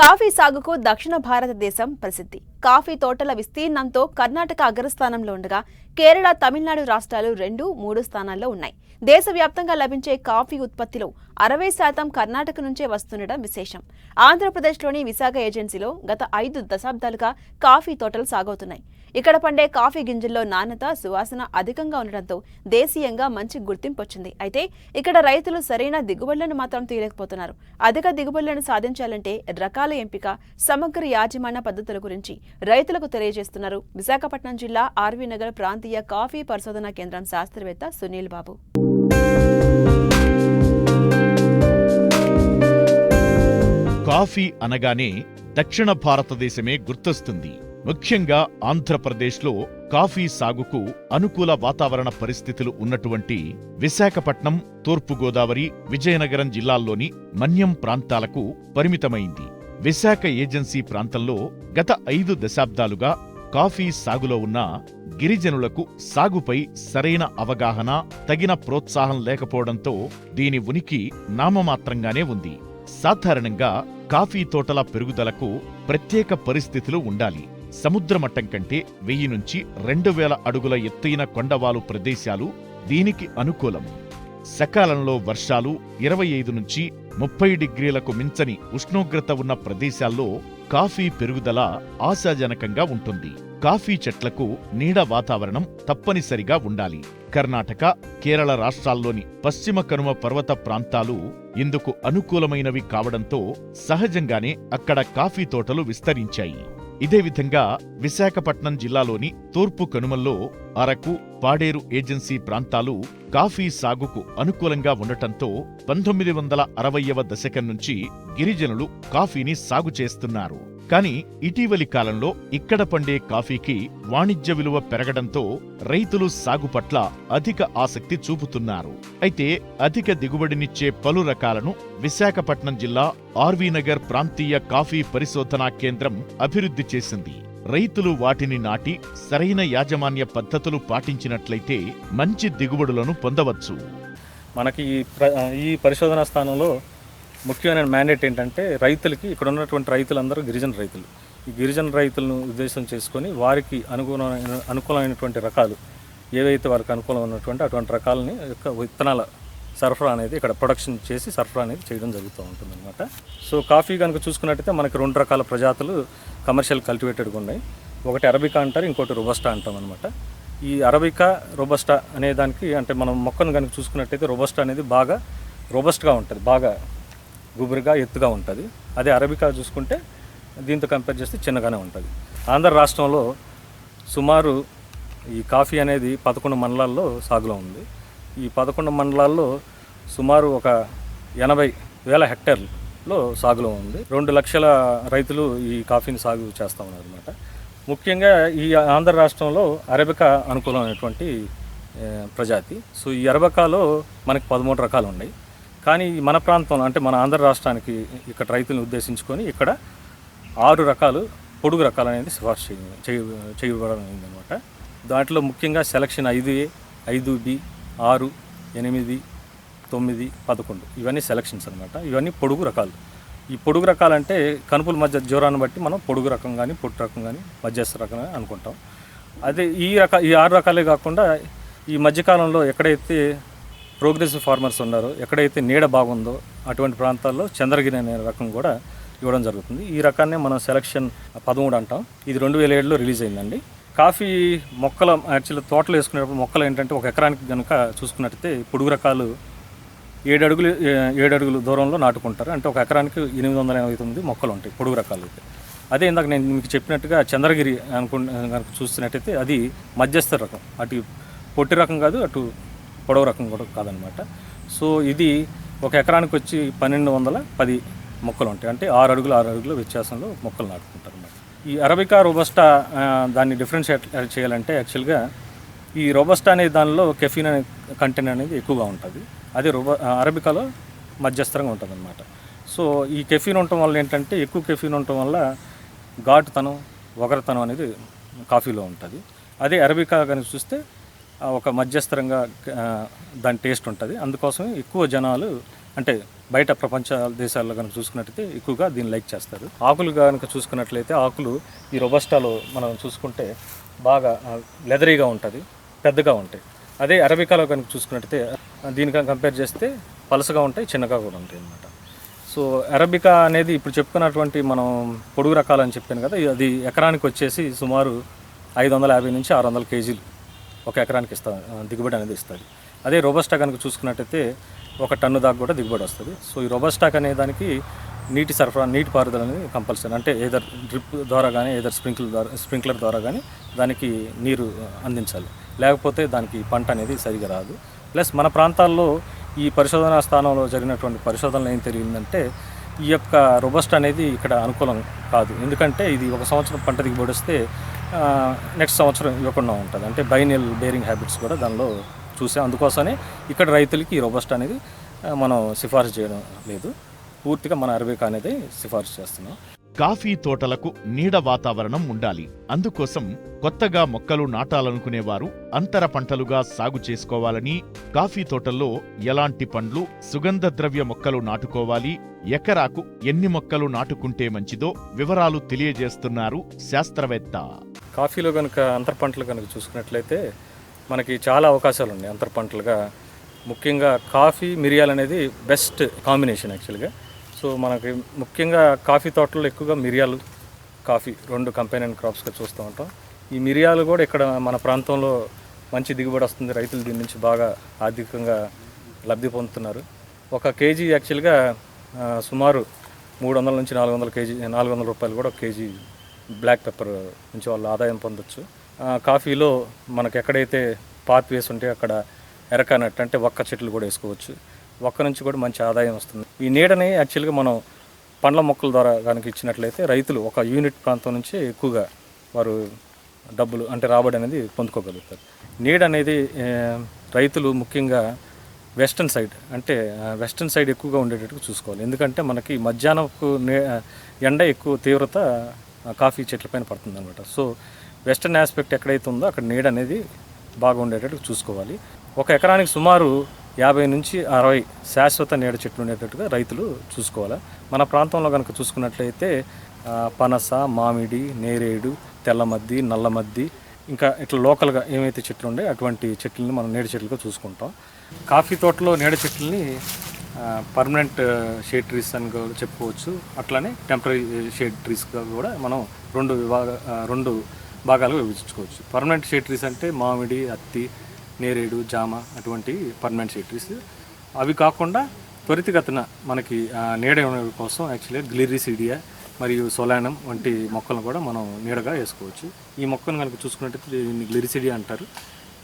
Coffee సాగుకు దక్షిణ భారతదేశం ప్రసిద్ధి. కాఫీ తోటల విస్తీర్ణంతో కర్ణాటక అగ్రస్థానంలో ఉండగా కేరళ తమిళనాడు రాష్ట్రాలు రెండు మూడు స్థానాల్లో ఉన్నాయి. దేశవ్యాప్తంగా లభించే కాఫీ ఉత్పత్తిలో అరవై శాతం కర్ణాటక నుంచే వస్తుండటం విశేషం. ఆంధ్రప్రదేశ్లోని విశాఖ ఏజెన్సీలో గత ఐదు దశాబ్దాలుగా కాఫీ తోటలు సాగవుతున్నాయి. ఇక్కడ పండే కాఫీ గింజల్లో నాణ్యత సువాసన అధికంగా ఉండడంతో దేశీయంగా మంచి గుర్తింపు వచ్చింది. అయితే ఇక్కడ రైతులు సరైన దిగుబడులను మాత్రం తీయలేకపోతున్నారు. అధిక దిగుబడులను సాధించాలంటే రకాల ఎంపిక సమగ్ర యాజమాన్య పద్ధతుల గురించి రైతులకు తెలియజేస్తున్నారు విశాఖపట్నం జిల్లా ఆర్వీ నగర్ ప్రాంతీయ కాఫీ పరిశోధనా కేంద్రం శాస్త్రవేత్త సునీల్ బాబు. కాఫీ అనగానే దక్షిణ భారతదేశమే గుర్తొస్తుంది. ముఖ్యంగా ఆంధ్రప్రదేశ్లో కాఫీ సాగుకు అనుకూల వాతావరణ పరిస్థితులు ఉన్నటువంటి విశాఖపట్నం తూర్పుగోదావరి విజయనగరం జిల్లాల్లోని మన్యం ప్రాంతాలకు పరిమితమైంది. విశాఖ ఏజెన్సీ ప్రాంతంలో గత ఐదు దశాబ్దాలుగా కాఫీ సాగులో ఉన్న గిరిజనులకు సాగుపై సరైన అవగాహన తగిన ప్రోత్సాహం లేకపోవడంతో దీని ఉనికి నామమాత్రంగానే ఉంది. సాధారణంగా కాఫీ తోటల పెరుగుదలకు ప్రత్యేక పరిస్థితులు ఉండాలి. సముద్ర మట్టం కంటే వెయ్యి నుంచి రెండు వేల అడుగుల ఎత్తైన కొండవాలు ప్రదేశాలు దీనికి అనుకూలం. సకాలంలో వర్షాలు ఇరవై ఐదు నుంచి ముప్పై డిగ్రీలకు మించని ఉష్ణోగ్రత ఉన్న ప్రదేశాల్లో కాఫీ పెరుగుదల ఆశాజనకంగా ఉంటుంది. కాఫీ చెట్లకు నీడ వాతావరణం తప్పనిసరిగా ఉండాలి. కర్ణాటక కేరళ రాష్ట్రాల్లోని పశ్చిమ కనుమ పర్వత ప్రాంతాలు ఇందుకు అనుకూలమైనవి కావడంతో సహజంగానే అక్కడ కాఫీ తోటలు విస్తరించాయి. ఇదే విధంగా విశాఖపట్నం జిల్లాలోని తూర్పు కనుమల్లో అరకు పాడేరు ఏజెన్సీ ప్రాంతాలు కాఫీ సాగుకు అనుకూలంగా ఉండటంతో పంతొమ్మిది వందల అరవయవ దశకం నుంచి గిరిజనులు కాఫీని సాగు చేస్తున్నారు. కానీ ఇటీవలి కాలంలో ఇక్కడ పండే కాఫీకి వాణిజ్య విలువ పెరగడంతో రైతులు సాగు పట్ల అధిక ఆసక్తి చూపుతున్నారు. అయితే అధిక దిగుబడినిచ్చే పలు రకాలను విశాఖపట్నం జిల్లా ఆర్వీ నగర్ ప్రాంతీయ కాఫీ పరిశోధనా కేంద్రం అభివృద్ధి చేసింది. రైతులు వాటిని నాటి సరైన యాజమాన్య పద్ధతులు పాటించినట్లయితే మంచి దిగుబడులను పొందవచ్చు. మనకి ఈ ఈ పరిశోధనా స్థానంలో ముఖ్యమైన మ్యాండేట్ ఏంటంటే రైతులకి ఇక్కడ ఉన్నటువంటి రైతులందరూ గిరిజన రైతులు. ఈ గిరిజన రైతులను ఉద్దేశం చేసుకొని వారికి అనుగుణమైన అనుకూలమైనటువంటి రకాలు ఏవైతే వారికి అనుకూలం ఉన్నటువంటి అటువంటి రకాలని యొక్క విత్తనాల సరఫరా అనేది ఇక్కడ ప్రొడక్షన్ చేసి సరఫరా అనేది చేయడం జరుగుతూ ఉంటుంది అనమాట సో కాఫీ కనుక చూసుకున్నట్టయితే మనకి రెండు రకాల ప్రజాతులు కమర్షియల్ కల్టివేటెడ్గా ఉన్నాయి. ఒకటి అరబికా అంటారు ఇంకోటి రొబస్టా అంటాం అనమాట ఈ అరబికా రొబస్టా అనే దానికి అంటే మనం మొక్కను కనుక చూసుకున్నట్టయితే రొబస్టా అనేది బాగా రొబస్ట్గా ఉంటుంది బాగా గుబురుగా ఎత్తుగా ఉంటుంది. అదే అరబికా చూసుకుంటే దీంతో కంపేర్ చేస్తే చిన్నగానే ఉంటుంది. ఆంధ్ర రాష్ట్రంలో సుమారు ఈ కాఫీ అనేది పదకొండు మండలాల్లో సాగులో ఉంది. ఈ పదకొండు మండలాల్లో సుమారు ఒక ఎనభై వేల హెక్టర్లో సాగులో ఉంది. రెండు లక్షల రైతులు ఈ కాఫీని సాగు చేస్తూ ఉన్నారు అనమాట ముఖ్యంగా ఈ ఆంధ్ర రాష్ట్రంలో అరబికా అనుకూలమైనటువంటి ప్రజాతి. సో ఈ అరబకాలో మనకి పదమూడు రకాలు ఉన్నాయి. కానీ మన ప్రాంతంలో అంటే మన ఆంధ్ర రాష్ట్రానికి ఇక్కడ రైతులను ఉద్దేశించుకొని ఇక్కడ ఆరు రకాలు పొడుగు రకాలు అనేది సిఫార్సు చేయ చేయ- చేయబడడం అయిందనమాట దాంట్లో ముఖ్యంగా సెలక్షన్ ఐదు ఏ ఐదు బి ఆరు ఎనిమిది తొమ్మిది పదకొండు. ఇవన్నీ సెలక్షన్స్ అనమాట ఇవన్నీ పొడుగు రకాలు. ఈ పొడుగు రకాలంటే కనుపుల మధ్య జ్వరాన్ని బట్టి మనం పొడుగు రకం కానీ పొట్టు రకం కానీ మధ్యస్థ రకం కానీ అనుకుంటాం. అదే ఈ రక ఈ ఆరు రకాలే కాకుండా ఈ మధ్యకాలంలో ఎక్కడైతే ప్రోగ్రెసివ్ ఫార్మర్స్ ఉన్నారు. ఎక్కడైతే నీడ బాగుందో అటువంటి ప్రాంతాల్లో చంద్రగిరి అనే రకం కూడా ఇవ్వడం జరుగుతుంది. ఈ రకాన్నే మనం సెలక్షన్ పదమూడు అంటాం. ఇది రెండు వేల ఏడులో రిలీజ్ అయిందండి. కాఫీ మొక్కల యాక్చువల్లీ తోటలు వేసుకునేటప్పుడు మొక్కలు ఏంటంటే ఒక ఎకరానికి కనుక చూసుకున్నట్టయితే పొడుగు రకాలు ఏడు అడుగులు ఏడు అడుగులు దూరంలో నాటుకుంటారు. అంటే ఒక ఎకరానికి ఎనిమిది వందల ఎనభై తొమ్మిది మొక్కలు ఉంటాయి పొడుగు రకాలు అయితే. అదే ఇందాక నేను మీకు చెప్పినట్టుగా చంద్రగిరి అనుకు చూస్తున్నట్టయితే అది మధ్యస్థ రకం. అటు పొట్టి రకం కాదు అటు పొడవు రకం కూడా కాదనమాట. సో ఇది ఒక ఎకరానికి వచ్చి పన్నెండు వందల పది మొక్కలు ఉంటాయి. అంటే ఆరు అడుగులు ఆరు అడుగుల వ్యత్యాసంలో మొక్కలు నాటుకుంటారు అన్నమాట. ఈ అరబికా రోబస్టా దాన్ని డిఫరెన్షియేట్ చేయాలంటే యాక్చువల్గా ఈ రోబస్టా అనే దానిలో కెఫీన్ అనే కంటెంట్ అనేది ఎక్కువగా ఉంటుంది. అదే రోబ అరబికాలో మధ్యస్థరంగా ఉంటుంది అనమాట సో ఈ కెఫీన్ ఉండటం వల్ల ఏంటంటే ఎక్కువ కెఫీన్ ఉండటం వల్ల ఘాటుతనం ఒగరతనం అనేది కాఫీలో ఉంటుంది. అదే అరబికా కానీ చూస్తే ఒక మధ్యస్థరంగా దాని టేస్ట్ ఉంటుంది. అందుకోసమే ఎక్కువ జనాలు అంటే బయట ప్రపంచ దేశాల్లో కనుక చూసుకున్నట్టయితే ఎక్కువగా దీన్ని లైక్ చేస్తారు. ఆకులు కనుక చూసుకున్నట్లయితే ఆకులు ఈ రొబస్టాలో మనం చూసుకుంటే బాగా లెదరీగా ఉంటుంది పెద్దగా ఉంటాయి. అదే అరబికాలో కనుక చూసుకున్నట్టయితే దీనికి కంపేర్ చేస్తే పలసగా ఉంటాయి చిన్నగా కూడా ఉంటాయి అన్నమాట. సో అరబికా అనేది ఇప్పుడు చెప్పుకున్నటువంటి మనం పొడుగు రకాలు అని చెప్పాను కదా అది ఎకరానికి వచ్చేసి సుమారు ఐదు వందల యాభై నుంచి ఆరు వందల కేజీలు. ఒక ఎకరానికి ఇస్తా దిగుబడి అనేది ఇస్తుంది. అదే రోబస్టా కనుక చూసుకున్నట్టయితే ఒక టన్ను దాకా కూడా దిగుబడి వస్తుంది. సో ఈ రోబస్టాక్ అనే దానికి నీటి సరఫరా నీటి పారుదల అనేది కంపల్సరీ. అంటే ఏదర్ డ్రిప్ ద్వారా కానీ ఏదర్ స్ప్రింక్లర్ ద్వారా స్ప్రింక్లర్ ద్వారా కానీ దానికి నీరు అందించాలి. లేకపోతే దానికి పంట అనేది సరిగా రాదు. ప్లస్ మన ప్రాంతాల్లో ఈ పరిశోధనా స్థానంలో జరిగినటువంటి పరిశోధనలు ఏం తెలిసిందంటే ఈ యొక్క రొబస్ట్ అనేది ఇక్కడ అనుకూలం కాదు. ఎందుకంటే ఇది ఒక సంవత్సరం పంట దిగుబడి వస్తే నెక్స్ట్ సంవత్సరం ఇవ్వకుండా ఉంటుంది. అంటే బైనియల్ బేరింగ్ హ్యాబిట్స్ కూడా దానిలో చూసాం. అందుకోసమే ఇక్కడ రైతులకి ఈ రోబస్ట్ అనేది మనం సిఫార్సు చేయడం లేదు. పూర్తిగా మన అరబికా అనేది సిఫార్సు చేస్తున్నాం. కాఫీ తోటలకు నీడ వాతావరణం ఉండాలి. అందుకోసం కొత్తగా మొక్కలు నాటాలనుకునేవారు అంతర పంటలుగా సాగు చేసుకోవాలని కాఫీ తోటల్లో ఎలాంటి పండ్లు సుగంధ ద్రవ్య మొక్కలు నాటుకోవాలి ఎకరాకు ఎన్ని మొక్కలు నాటుకుంటే మంచిదో వివరాలు తెలియజేస్తున్నారు శాస్త్రవేత్త. కాఫీలో కనుక అంతర పంటలు కనుక చూసుకున్నట్లయితే మనకి చాలా అవకాశాలు ఉన్నాయి అంతర పంటలుగా. ముఖ్యంగా కాఫీ మిరియాలు అనేది బెస్ట్ కాంబినేషన్ యాక్చువల్గా. సో మనకి ముఖ్యంగా కాఫీ తోటల్లో ఎక్కువగా మిరియాలు కాఫీ రెండు కంపెనీ క్రాప్స్గా చూస్తూ ఉంటాం. ఈ మిరియాలు కూడా ఇక్కడ మన ప్రాంతంలో మంచి దిగుబడి వస్తుంది. రైతులు దీని నుంచి బాగా ఆర్థికంగా లబ్ధి పొందుతున్నారు. ఒక కేజీ యాక్చువల్గా సుమారు మూడు వందల నుంచి నాలుగు వందల కేజీ నాలుగు వందల రూపాయలు కూడా ఒక కేజీ బ్లాక్ పెప్పర్ నుంచి వాళ్ళు ఆదాయం పొందొచ్చు. కాఫీలో మనకు ఎక్కడైతే పాత్ వేసి ఉంటే అక్కడ ఎరకనట్టు అంటే ఒక్క చెట్లు కూడా వేసుకోవచ్చు. ఒక్క నుంచి కూడా మంచి ఆదాయం వస్తుంది. ఈ నీడని యాక్చువల్గా మనం పండ్ల మొక్కల ద్వారా కనుక ఇచ్చినట్లయితే రైతులు ఒక యూనిట్ ప్రాంతం నుంచి ఎక్కువగా వారు డబ్బులు అంటే రాబడి అనేది పొందుకోగలుగుతారు. నీడ అనేది రైతులు ముఖ్యంగా వెస్టర్న్ సైడ్ అంటే వెస్టర్న్ సైడ్ ఎక్కువగా ఉండేటట్టు చూసుకోవాలి. ఎందుకంటే మనకి మధ్యాహ్నపు ఎండ ఎక్కువ తీవ్రత కాఫీ చెట్లపైన పడుతుంది అనమాట సో వెస్టర్న్ ఆస్పెక్ట్ ఎక్కడైతే ఉందో అక్కడ నీడ అనేది బాగా ఉండేటట్టు చూసుకోవాలి. ఒక ఎకరానికి సుమారు యాభై నుంచి అరవై శాశ్వత నీడ చెట్లు ఉండేటట్టుగా రైతులు చూసుకోవాలి? మన ప్రాంతంలో కనుక చూసుకున్నట్లయితే పనస మామిడి నేరేడు తెల్లమద్ది నల్లమద్ది ఇంకా ఇట్లా లోకల్గా ఏమైతే చెట్లు ఉండే అటువంటి చెట్లని మనం నీడ చెట్లుగా చూసుకుంటాం. కాఫీ తోటలో నీడ చెట్లని పర్మనెంట్ షేడ్ ట్రీస్ అని కూడా చెప్పుకోవచ్చు. అట్లానే టెంపరీ షేడ్ ట్రీస్గా కూడా మనం రెండు విభాగ రెండు భాగాలుగా విభజించుకోవచ్చు. పర్మనెంట్ షేడ్ ట్రీస్ అంటే మామిడి అత్తి నేరేడు జామ అటువంటి పర్మనెంట్ షేడ్ ట్రీస్ అవి కాకుండా త్వరితగతిన మనకి నీడ కోసం యాక్చువల్గా గ్లిరిసిడియా మరియు సొలానం వంటి మొక్కలను కూడా మనం నీడగా వేసుకోవచ్చు. ఈ మొక్కను కనుక చూసుకున్నట్టయితే దీన్ని గ్లిరిసిడియా అంటారు.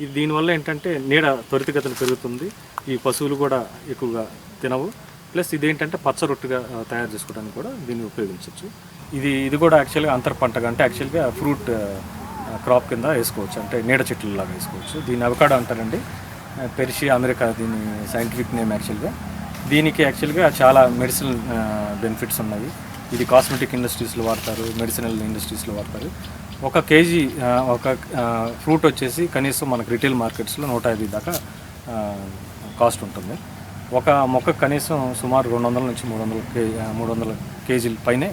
ఇది దీనివల్ల ఏంటంటే నీడ త్వరితగతిన పెరుగుతుంది. ఈ పశువులు కూడా ఎక్కువగా తినవు. ప్లస్ ఇదేంటంటే పచ్చ రొట్టుగా తయారు చేసుకోవడానికి కూడా దీన్ని ఉపయోగించవచ్చు ఇది ఇది కూడా యాక్చువల్గా అంతర పంటగా అంటే యాక్చువల్గా ఫ్రూట్ క్రాప్ కింద వేసుకోవచ్చు. అంటే నీడ చెట్లు లాగా వేసుకోవచ్చు. దీన్ని అవకాడో అంటారండి. పెరిషి అమెరికా దీని సైంటిఫిక్ నేమ్ యాక్చువల్గా. దీనికి యాక్చువల్గా చాలా మెడిసిన్ బెనిఫిట్స్ ఉన్నాయి. ఇది కాస్మెటిక్ ఇండస్ట్రీస్లో వాడతారు మెడిసినల్ ఇండస్ట్రీస్లో వాడతారు. ఒక కేజీ ఒక ఫ్రూట్ వచ్చేసి కనీసం మనకు రిటైల్ మార్కెట్స్లో నూట యాభై దాకా కాస్ట్ ఉంటుంది. ఒక మొక్క కనీసం సుమారు రెండు వందల నుంచి మూడు వందల కే మూడు వందల కేజీల పైనే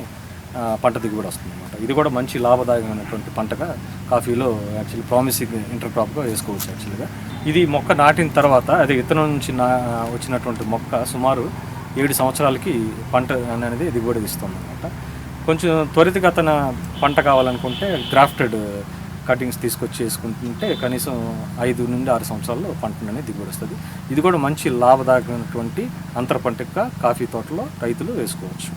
పంట దిగుబడి వస్తుంది అనమాట ఇది కూడా మంచి లాభదాయకమైనటువంటి పంటగా కాఫీలో యాక్చువల్లీ ప్రామిసింగ్ ఇంటర్ క్రాప్గా వేసుకోవచ్చు యాక్చువల్గా ఇది మొక్క నాటిన తర్వాత అది విత్తనం నుంచి నా వచ్చినటువంటి మొక్క సుమారు ఏడు సంవత్సరాలకి పంట అనేది దిగుబడి ఇస్తుంది అనమాట కొంచెం త్వరితగతన పంట కావాలనుకుంటే గ్రాఫ్టెడ్ కటింగ్స్ తీసుకొచ్చి వేసుకుంటుంటే కనీసం ఐదు నుండి ఆరు సంవత్సరాల్లో పంట అనేది దిగుబడి వస్తుంది. ఇది కూడా మంచి లాభదాయకమైనటువంటి అంతర పంటగా కాఫీ తోటలో రైతులు వేసుకోవచ్చు.